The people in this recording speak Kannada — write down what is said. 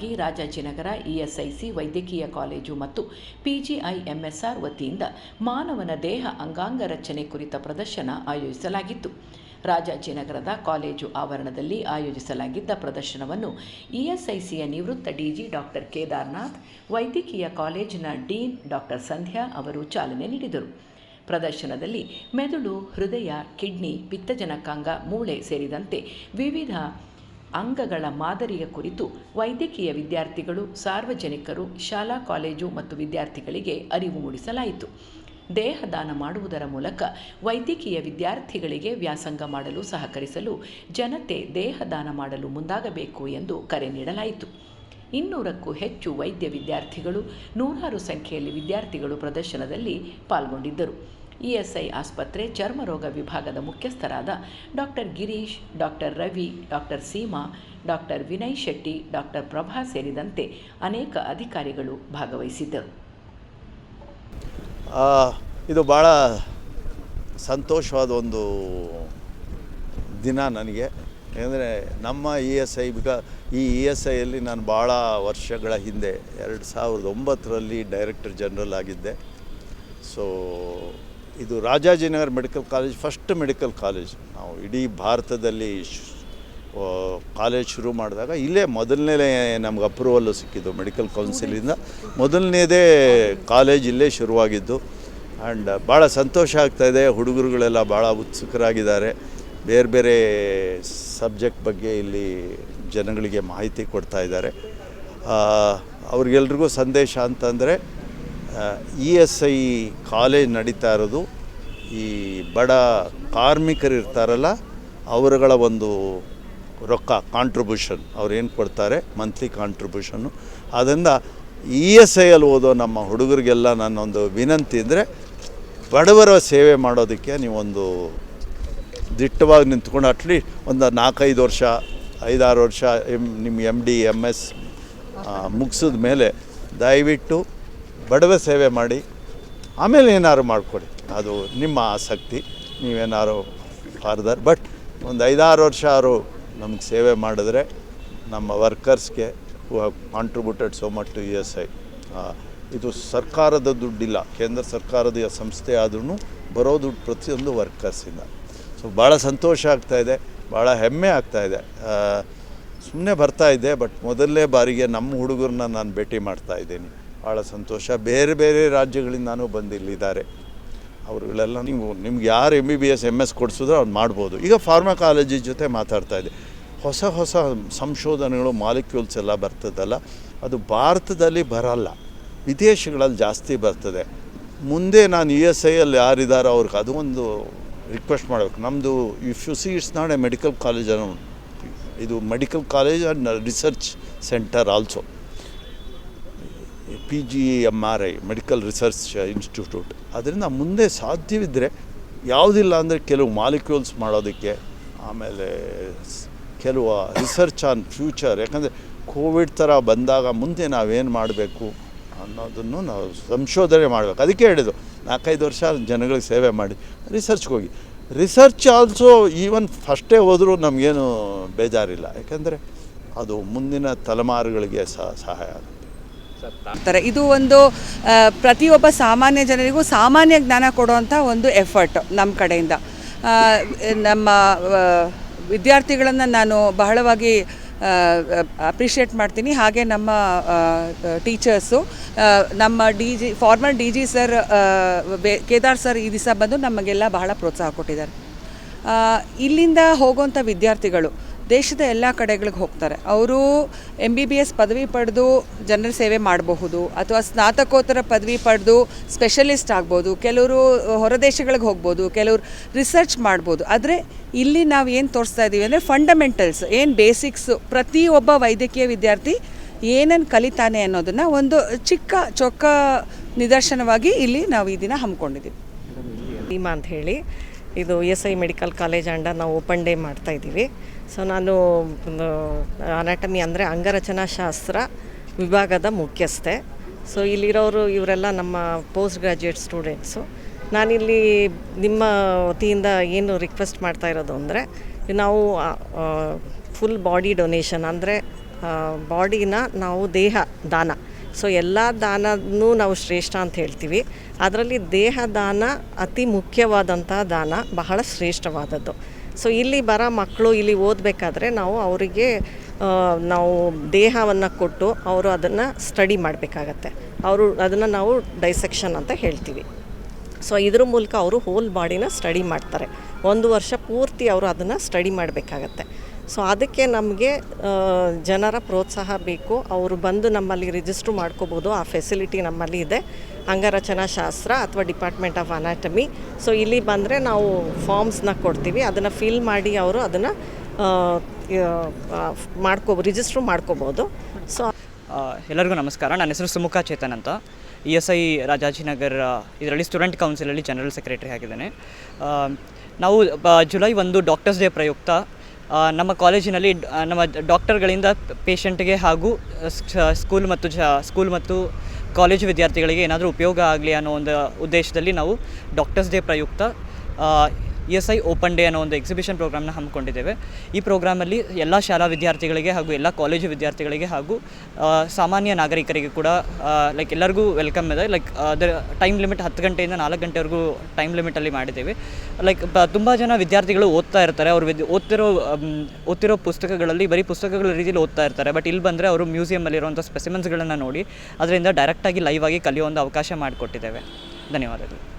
ಗಿ ರಾಜಾಜಿನಗರ ಇಎಸ್ಐಸಿ ವೈದ್ಯಕೀಯ ಕಾಲೇಜು ಮತ್ತು ಪಿಜಿಐಎಂಎಸ್ಆರ್ ವತಿಯಿಂದ ಮಾನವನ ದೇಹ ಅಂಗಾಂಗ ರಚನೆ ಕುರಿತ ಪ್ರದರ್ಶನ ಆಯೋಜಿಸಲಾಗಿತ್ತು. ರಾಜಾಜಿನಗರದ ಕಾಲೇಜು ಆವರಣದಲ್ಲಿ ಆಯೋಜಿಸಲಾಗಿದ್ದ ಪ್ರದರ್ಶನವನ್ನು ಇಎಸ್ಐಸಿಯ ನಿವೃತ್ತ ಡಿಜಿ ಡಾಕ್ಟರ್ ಕೇದಾರ್ನಾಥ್, ವೈದ್ಯಕೀಯ ಕಾಲೇಜಿನ ಡೀನ್ ಡಾಕ್ಟರ್ ಸಂಧ್ಯಾ ಅವರು ಚಾಲನೆ ನೀಡಿದರು. ಪ್ರದರ್ಶನದಲ್ಲಿ ಮೆದುಳು, ಹೃದಯ, ಕಿಡ್ನಿ, ಪಿತ್ತಜನಕಾಂಗ, ಮೂಳೆ ಸೇರಿದಂತೆ ವಿವಿಧ ಅಂಗಗಳ ಮಾದರಿಯ ಕುರಿತು ವೈದ್ಯಕೀಯ ವಿದ್ಯಾರ್ಥಿಗಳು, ಸಾರ್ವಜನಿಕರು, ಶಾಲಾ, ಕಾಲೇಜು ಮತ್ತು ವಿದ್ಯಾರ್ಥಿಗಳಿಗೆ ಅರಿವು ಮೂಡಿಸಲಾಯಿತು. ದೇಹದಾನ ಮಾಡುವುದರ ಮೂಲಕ ವೈದ್ಯಕೀಯ ವಿದ್ಯಾರ್ಥಿಗಳಿಗೆ ವ್ಯಾಸಂಗ ಮಾಡಲು ಸಹಕರಿಸಲು ಜನತೆ ದೇಹದಾನ ಮಾಡಲು ಮುಂದಾಗಬೇಕು ಎಂದು ಕರೆ ನೀಡಲಾಯಿತು. ಇನ್ನೂರಕ್ಕೂ ಹೆಚ್ಚು ವೈದ್ಯ ವಿದ್ಯಾರ್ಥಿಗಳು, ನೂರಾರು ಸಂಖ್ಯೆಯಲ್ಲಿ ವಿದ್ಯಾರ್ಥಿಗಳು ಪ್ರದರ್ಶನದಲ್ಲಿ ಪಾಲ್ಗೊಂಡಿದ್ದರು. ಇಎಸ್ಐ ಆಸ್ಪತ್ರೆ ಚರ್ಮರೋಗ ವಿಭಾಗದ ಮುಖ್ಯಸ್ಥರಾದ doctor Girish, doctor Ravi, doctor Seema, doctor Vinay Shetty, doctor Prabha ಸೇರಿದಂತೆ ಅನೇಕ ಅಧಿಕಾರಿಗಳು ಭಾಗವಹಿಸಿದ್ದರು. ಇದು ಭಾಳ ಸಂತೋಷವಾದ ಒಂದು ದಿನ ನನಗೆ. ಏಕೆಂದರೆ ನಮ್ಮ ಇ ಎಸ್ ಐ ಬಿಕ ಈ ಇ ಎಸ್ ಐಯಲ್ಲಿ ನಾನು ಭಾಳ ವರ್ಷಗಳ ಹಿಂದೆ, ಎರಡು ಸಾವಿರದ ಒಂಬತ್ತರಲ್ಲಿ ಡೈರೆಕ್ಟರ್ ಜನರಲ್ ಆಗಿದ್ದೆ. ಸೊ ಇದು Rajajinagar medical college first medical college. ನಾವು ಇಡೀ ಭಾರತದಲ್ಲಿ ಕಾಲೇಜ್ ಶುರು ಮಾಡಿದಾಗ ಇಲ್ಲೇ ಮೊದಲನೇ ನಮ್ಗೆ ಅಪ್ರೂವಲ್ಲು ಸಿಕ್ಕಿದ್ದು ಮೆಡಿಕಲ್ ಕೌನ್ಸಿಲಿಂದ. ಮೊದಲನೇದೇ ಕಾಲೇಜ್ ಇಲ್ಲೇ ಶುರುವಾಗಿದ್ದು. ಆ್ಯಂಡ್ ಭಾಳ ಸಂತೋಷ ಆಗ್ತಾಯಿದೆ ಹುಡುಗರುಗಳೆಲ್ಲ ಭಾಳ ಉತ್ಸುಕರಾಗಿದ್ದಾರೆ. ಬೇರೆ ಬೇರೆ ಸಬ್ಜೆಕ್ಟ್ ಬಗ್ಗೆ ಇಲ್ಲಿ ಜನಗಳಿಗೆ ಮಾಹಿತಿ ಕೊಡ್ತಾ ಇದ್ದಾರೆ. ಅವ್ರಿಗೆಲ್ರಿಗೂ ಸಂದೇಶ ಅಂತಂದರೆ ಇ ಎಸ್ ಐ ಕಾಲೇಜ್ ನಡೀತಾ ಇರೋದು, ಈ ಬಡ ಕಾರ್ಮಿಕರು ಇರ್ತಾರಲ್ಲ, ಅವರುಗಳ ಒಂದು ರೊಕ್ಕ ಕಾಂಟ್ರಿಬ್ಯೂಷನ್ ಅವ್ರು ಏನು ಕೊಡ್ತಾರೆ? ಮಂತ್ಲಿ ಕಾಂಟ್ರಿಬ್ಯೂಷನ್ನು ಅದರಿಂದ ಇ ಎಸ್ ಐಯಲ್ಲಿ ಓದೋ ನಮ್ಮ ಹುಡುಗರಿಗೆಲ್ಲ ನನ್ನೊಂದು ವಿನಂತಿ ಅಂದರೆ, ಬಡವರ ಸೇವೆ ಮಾಡೋದಕ್ಕೆ ನೀವೊಂದು ದಿಟ್ಟವಾಗಿ ನಿಂತ್ಕೊಂಡು ಅಟ್ಲೀಸ್ಟ್ ಒಂದು ನಾಲ್ಕೈದು ವರ್ಷ, ಐದಾರು ವರ್ಷ, ಎಂ, ನಿಮ್ಮ ಎಂ ಡಿ ಎಂ ಎಸ್ ಮುಗಿಸಿದ ಮೇಲೆ ದಯವಿಟ್ಟು ಬಡವ ಸೇವೆ ಮಾಡಿ, ಆಮೇಲೆ ಏನಾದ್ರು ಮಾಡಿಕೊಡಿ. ಅದು ನಿಮ್ಮ ಆಸಕ್ತಿ. ನೀವೇನಾದ್ರು ಫಾರ್ದರ್ ಬಟ್ ಒಂದು ಐದಾರು ವರ್ಷ ಆರು ನಮ್ಗೆ ಸೇವೆ ಮಾಡಿದ್ರೆ ನಮ್ಮ ವರ್ಕರ್ಸ್ಗೆ who have contributed so much to you S I ಇದು ಸರ್ಕಾರದ ದುಡ್ಡಿಲ್ಲ. ಕೇಂದ್ರ ಸರ್ಕಾರದ ಸಂಸ್ಥೆ ಆದ್ರೂ ಬರೋ ದುಡ್ಡು ಪ್ರತಿಯೊಂದು ವರ್ಕರ್ಸಿಂದ. ಸೊ ಭಾಳ ಸಂತೋಷ ಆಗ್ತಾಯಿದೆ ಭಾಳ ಹೆಮ್ಮೆ ಆಗ್ತಾಯಿದೆ ಸುಮ್ಮನೆ ಬರ್ತಾ ಇದೆ ಬಟ್ ಮೊದಲನೇ ಬಾರಿಗೆ ನಮ್ಮ ಹುಡುಗರನ್ನ ನಾನು ಭೇಟಿ ಮಾಡ್ತಾ ಇದ್ದೀನಿ. ಭಾಳ ಸಂತೋಷ. ಬೇರೆ ಬೇರೆ ರಾಜ್ಯಗಳಿಂದ ನಾನು ಬಂದಿಲ್ಲಿದ್ದಾರೆ ಅವರುಗಳೆಲ್ಲ ನೀವು, ನಿಮ್ಗೆ ಯಾರು M B B S M S ಕೊಡಿಸಿದ್ರೆ ಅವ್ರು ಮಾಡ್ಬೋದು. ಈಗ ಫಾರ್ಮಕಾಲಜಿ ಜೊತೆ ಮಾತಾಡ್ತಾ ಇದೆ. ಹೊಸ ಹೊಸ ಸಂಶೋಧನೆಗಳು ಮಾಲಿಕ್ಯೂಲ್ಸ್ ಎಲ್ಲ ಬರ್ತದಲ್ಲ. ಅದು ಭಾರತದಲ್ಲಿ ಬರಲ್ಲ. ವಿದೇಶಗಳಲ್ಲಿ ಜಾಸ್ತಿ ಬರ್ತದೆ. ಮುಂದೆ ನಾನು ಇ ಎಸ್ ಐಯಲ್ಲಿ ಯಾರಿದ್ದಾರೋ ಅವ್ರಿಗೆ ಅದು ಒಂದು ರಿಕ್ವೆಸ್ಟ್ ಮಾಡಬೇಕು. ನಮ್ಮದು if you see it's not a medical college ಅನ್ನೋ ಇದು medical college and research centre also P G M R I, medical research institute. ಅದರಿಂದ ಮುಂದೆ ಸಾಧ್ಯವಿದ್ದರೆ ಯಾವುದಿಲ್ಲ ಅಂದರೆ ಕೆಲವು ಮಾಲಿಕ್ಯೂಲ್ಸ್ ಮಾಡೋದಕ್ಕೆ, ಆಮೇಲೆ ಕೆಲವು ರಿಸರ್ಚ್ ಆನ್ ಫ್ಯೂಚರ್, ಯಾಕಂದರೆ ಕೋವಿಡ್ ಥರ ಬಂದಾಗ ಮುಂದೆ ನಾವೇನು ಮಾಡಬೇಕು ಅನ್ನೋದನ್ನು ನಾವು ಸಂಶೋಧನೆ ಮಾಡಬೇಕು. ಅದಕ್ಕೆ ಹೇಳಿದ್ದು, ನಾಲ್ಕೈದು ವರ್ಷ ಜನಗಳಿಗೆ ಸೇವೆ ಮಾಡಿ, ರಿಸರ್ಚ್ಗೆ ಹೋಗಿ. ರಿಸರ್ಚ್ ಆಲ್ಸೋ ಈವನ್ ಫಸ್ಟೇ ಹೋದರೂ ನಮಗೇನು ಬೇಜಾರಿಲ್ಲ. ಯಾಕೆಂದರೆ ಅದು ಮುಂದಿನ ತಲೆಮಾರುಗಳಿಗೆ ಸಹ ಸಹಾಯ ಆಗುತ್ತೆ. ಮಾಡ್ತಾರೆ. ಇದು ಒಂದು ಪ್ರತಿಯೊಬ್ಬ ಸಾಮಾನ್ಯ ಜನರಿಗೂ ಸಾಮಾನ್ಯ ಜ್ಞಾನ ಕೊಡುವಂಥ ಒಂದು ಎಫರ್ಟ್ ನಮ್ಮ ಕಡೆಯಿಂದ. ನಮ್ಮ ವಿದ್ಯಾರ್ಥಿಗಳನ್ನು ನಾನು ಬಹಳವಾಗಿ ಅಪ್ರಿಷಿಯೇಟ್ ಮಾಡ್ತೀನಿ. ಹಾಗೆ ನಮ್ಮ ಟೀಚರ್ಸು ನಮ್ಮ D G former D G sir Kedar sir ಈ ದಿವಸ ಬಂದು ನಮಗೆಲ್ಲ ಬಹಳ ಪ್ರೋತ್ಸಾಹ ಕೊಟ್ಟಿದ್ದಾರೆ. ಇಲ್ಲಿಂದ ಹೋಗುವಂಥ ವಿದ್ಯಾರ್ಥಿಗಳು ದೇಶದ ಎಲ್ಲ ಕಡೆಗಳಿಗೆ ಹೋಗ್ತಾರೆ. ಅವರು ಎಂ ಬಿ ಬಿ ಎಸ್ ಪದವಿ ಪಡೆದು ಜನರ ಸೇವೆ ಮಾಡಬಹುದು ಅಥವಾ ಸ್ನಾತಕೋತ್ತರ ಪದವಿ ಪಡೆದು ಸ್ಪೆಷಲಿಸ್ಟ್ ಆಗ್ಬೋದು ಕೆಲವರು ಹೊರದೇಶಗಳಿಗೆ ಹೋಗ್ಬೋದು ಕೆಲವರು ರಿಸರ್ಚ್ ಮಾಡ್ಬೋದು ಆದರೆ ಇಲ್ಲಿ ನಾವು ಏನು ತೋರಿಸ್ತಾ ಇದ್ದೀವಿ ಅಂದರೆ ಫಂಡಮೆಂಟಲ್ಸ್ ಏನು ಬೇಸಿಕ್ಸು ಪ್ರತಿಯೊಬ್ಬ ವೈದ್ಯಕೀಯ ವಿದ್ಯಾರ್ಥಿ ಏನನ್ನು ಕಲಿತಾನೆ ಅನ್ನೋದನ್ನು ಒಂದು ಚಿಕ್ಕ ಚೊಕ್ಕ ನಿದರ್ಶನವಾಗಿ ಇಲ್ಲಿ ನಾವು ಈ ದಿನ ಹಮ್ಮಿಕೊಂಡಿದ್ದೀವಿ ಭೀಮಾ ಅಂತ ಹೇಳಿ. ಇದು S I medical college and ನಾವು ಓಪನ್ ಡೇ ಮಾಡ್ತಾ ಇದ್ದೀವಿ. ಸೊ ನಾನು ಅನಾಟಮಿ ಅಂದರೆ ಅಂಗರಚನಾ ಶಾಸ್ತ್ರ ವಿಭಾಗದ ಮುಖ್ಯಸ್ಥೆ. ಸೊ ಇಲ್ಲಿರೋರು ಇವರೆಲ್ಲ ನಮ್ಮ ಪೋಸ್ಟ್ ಗ್ರ್ಯಾಜುಯೇಟ್ ಸ್ಟೂಡೆಂಟ್ಸು ನಾನಿಲ್ಲಿ ನಿಮ್ಮ ವತಿಯಿಂದ ಏನು ರಿಕ್ವೆಸ್ಟ್ ಮಾಡ್ತಾ ಇರೋದು ಅಂದರೆ, ನಾವು ಫುಲ್ ಬಾಡಿ ಡೊನೇಷನ್ ಅಂದರೆ ಬಾಡಿನ ನಾವು ದೇಹ, ದಾನ. ಸೊ ಎಲ್ಲ ದಾನನೂ ನಾವು ಶ್ರೇಷ್ಠ ಅಂತ ಹೇಳ್ತೀವಿ. ಅದರಲ್ಲಿ ದೇಹ ದಾನ ಅತಿ ಮುಖ್ಯವಾದಂಥ ದಾನ ಬಹಳ ಶ್ರೇಷ್ಠವಾದದ್ದು. ಸೊ ಇಲ್ಲಿ ಬರೋ ಮಕ್ಕಳು ಇಲ್ಲಿ ಓದಬೇಕಾದ್ರೆ ನಾವು ಅವರಿಗೆ ನಾವು ದೇಹವನ್ನು ಕೊಟ್ಟು ಅವರು ಅದನ್ನು ಸ್ಟಡಿ ಮಾಡಬೇಕಾಗತ್ತೆ. ಅವರು ಅದನ್ನು ನಾವು ಡೈಸೆಕ್ಷನ್ ಅಂತ ಹೇಳ್ತೀವಿ. ಸೊ ಇದ್ರ ಮೂಲಕ ಅವರು ಹೋಲ್ ಬಾಡಿನ ಸ್ಟಡಿ ಮಾಡ್ತಾರೆ. ಒಂದು ವರ್ಷ ಪೂರ್ತಿ ಅವರು ಅದನ್ನು ಸ್ಟಡಿ ಮಾಡಬೇಕಾಗತ್ತೆ. ಸೊ ಅದಕ್ಕೆ ನಮಗೆ ಜನರ ಪ್ರೋತ್ಸಾಹ ಬೇಕು. ಅವರು ಬಂದು ನಮ್ಮಲ್ಲಿ ರಿಜಿಸ್ಟ್ರ್ ಮಾಡ್ಕೋಬೋದು. ಆ ಫೆಸಿಲಿಟಿ ನಮ್ಮಲ್ಲಿ ಇದೆ. ಅಂಗರಚನಾ ಶಾಸ್ತ್ರ ಅಥವಾ ಡಿಪಾರ್ಟ್ಮೆಂಟ್ ಆಫ್ ಅನಾಟಮಿ ಸೊ ಇಲ್ಲಿ ಬಂದರೆ ನಾವು ಫಾರ್ಮ್ಸ್ನ ಕೊಡ್ತೀವಿ. ಅದನ್ನು ಫಿಲ್ ಮಾಡಿ ಅವರು ಅದನ್ನು ಮಾಡ್ಕೋ ರಿಜಿಸ್ಟ್ರ್ ಮಾಡ್ಕೋಬೋದು. ಸೊ ಎಲ್ಲರಿಗೂ ನಮಸ್ಕಾರ. ನನ್ನ ಹೆಸರು ಸುಮುಖ ಚೇತನ್ ಅಂತ. ಇ ಎಸ್ ಐ ರಾಜಾಜಿನಗರ, ಇದರಲ್ಲಿ ಸ್ಟೂಡೆಂಟ್ ಕೌನ್ಸಿಲಲ್ಲಿ ಜನರಲ್ ಸೆಕ್ರೆಟರಿ ಆಗಿದ್ದೇನೆ. ನಾವು ಜುಲೈ ಒಂದು ಡಾಕ್ಟರ್ಸ್ ಡೇ ಪ್ರಯುಕ್ತ ನಮ್ಮ ಕಾಲೇಜಿನಲ್ಲಿ ನಮ್ಮ ಡಾಕ್ಟರ್ಗಳಿಂದ ಪೇಷಂಟ್ಗೆ ಹಾಗೂ ಸ್ಕೂಲ್ ಮತ್ತು ಸ್ಕೂಲ್ ಮತ್ತು ಕಾಲೇಜು ವಿದ್ಯಾರ್ಥಿಗಳಿಗೆ ಏನಾದರೂ ಉಪಯೋಗ ಆಗಲಿ ಅನ್ನೋ ಒಂದು ಉದ್ದೇಶದಲ್ಲಿ ನಾವು ಡಾಕ್ಟರ್ಸ್ ಡೇ ಪ್ರಯುಕ್ತ E S I open day ಅನ್ನೋ ಒಂದು ಎಕ್ಸಿಬಿಷನ್ ಪ್ರೋಗ್ರಾಮ್ನ ಹಮ್ಮಿಕೊಂಡಿದ್ದೇವೆ. ಈ ಪ್ರೋಗ್ರಾಮಲ್ಲಿ ಎಲ್ಲ ಶಾಲಾ ವಿದ್ಯಾರ್ಥಿಗಳಿಗೆ ಹಾಗೂ ಎಲ್ಲ ಕಾಲೇಜು ವಿದ್ಯಾರ್ಥಿಗಳಿಗೆ ಹಾಗೂ ಸಾಮಾನ್ಯ ನಾಗರಿಕರಿಗೆ ಕೂಡ ಲೈಕ್ ಎಲ್ಲರಿಗೂ ವೆಲ್ಕಮ್ ಇದೆ. ಲೈಕ್ ಅದರ ಟೈಮ್ ಲಿಮಿಟ್ ಹತ್ತು ಗಂಟೆಯಿಂದ ನಾಲ್ಕು ಗಂಟೆವರೆಗೂ ಟೈಮ್ ಲಿಮಿಟಲ್ಲಿ ಮಾಡಿದ್ದೇವೆ. ಲೈಕ್ ತುಂಬ ಜನ ವಿದ್ಯಾರ್ಥಿಗಳು ಓದ್ತಾ ಇರ್ತಾರೆ. ಅವರು ವಿದ್, ಓದ್ತಿರೋ ಓದ್ತಿರೋ ಪುಸ್ತಕಗಳಲ್ಲಿ, ಬರೀ ಪುಸ್ತಕಗಳ ರೀತಿಯಲ್ಲಿ ಓದ್ತಾ ಇರ್ತಾರೆ. ಬಟ್ ಇಲ್ಲಿ ಬಂದರೆ ಅವರು ಮ್ಯೂಸಿಯಮಲ್ಲಿರುವಂಥ ಸ್ಪೆಸಿಮೆನ್ಸ್ಗಳನ್ನು ನೋಡಿ, ಅದರಿಂದ ಡೈರೆಕ್ಟಾಗಿ ಲೈವ್ ಆಗಿ ಕಲಿಯೋ ಒಂದು ಅವಕಾಶ ಮಾಡಿಕೊಟ್ಟಿದ್ದೇವೆ. ಧನ್ಯವಾದಗಳು.